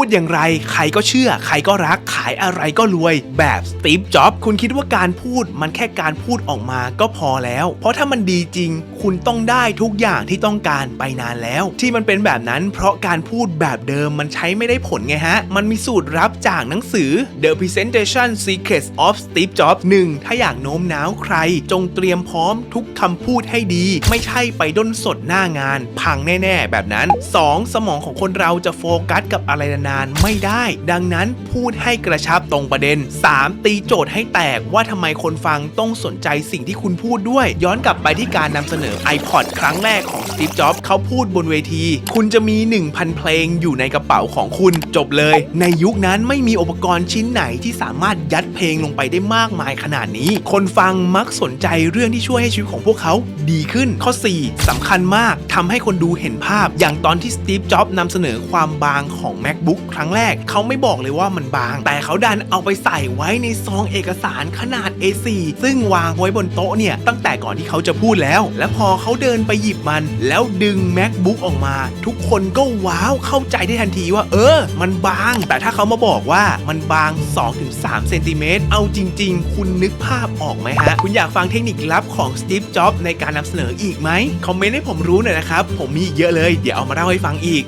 พูดอย่างไร ใครก็เชื่อ ใครก็รัก ขายอะไรก็รวย แบบสตีฟ จ็อบคุณคิดว่าการพูดมันแค่การพูดออกมาก็พอแล้ว เพราะถ้ามันดีจริง คุณต้องได้ทุกอย่างที่ต้องการไปนานแล้ว ที่มันเป็นแบบนั้น เพราะการพูดแบบเดิมมันใช้ไม่ได้ผลไงฮะ มันมีสูตรลับจากหนังสือ The Presentation Secrets of Steve Jobs 1. ถ้าอยากโน้มน้าวใคร จงเตรียมพร้อมทุกคำพูดให้ดี ไม่ใช่ไปด้นสดหน้างาน พังแน่ ๆ แบบนั้น 2. สมองของคนเราจะโฟกัสกับอะไรนานไม่ได้ ดังนั้นพูดให้กระชับตรงประเด็น 3. ตีโจทย์ให้แตกว่าทำไมคนฟังต้องสนใจสิ่งที่คุณพูดด้วย ย้อนกลับไปที่การนำเสนอ iPod ครั้งแรกของ Steve Jobs เขาพูดบนเวที คุณจะมี 1,000 เพลงอยู่ในกระเป๋าของคุณจบเลย ในยุคนั้นไม่มีอุปกรณ์ชิ้นไหนที่สามารถยัดเพลงลงไปได้มากมายขนาดนี้ คนฟังมักสนใจเรื่องที่ช่วยให้ชีวิตของพวกเขาดีขึ้นข้อ 4สำคัญมากทำให้คนดูเห็นภาพ อย่างตอนที่ Steve Jobs นำเสนอความบางของ MacBook ครั้งแรก เขาไม่บอกเลยว่ามันบาง แต่เขาดันเอาไปใส่ไว้ในซองเอกสารขนาด A4 ซึ่งวางไว้บนโต๊ะเนี่ยตั้งแต่ก่อนที่เขาจะพูดแล้ว และพอเขาเดินไปหยิบมันแล้วดึง MacBook ออกมา ทุกคนก็ว้าวเข้าใจได้ทันทีว่า เออ มันบาง แต่ถ้าเขามาบอกว่ามันบาง 2-3เซนติเมตรเอาจริง ๆ คุณนึกภาพออกไหมฮะ คุณอยากฟังเทคนิคลับของ Steve Jobs ในการนำเสนออีกไหมคอมเมนต์ให้ผมรู้หน่อยนะครับ ผมมีเยอะเลย เดี๋ยวเอามาเล่าให้ฟังอีก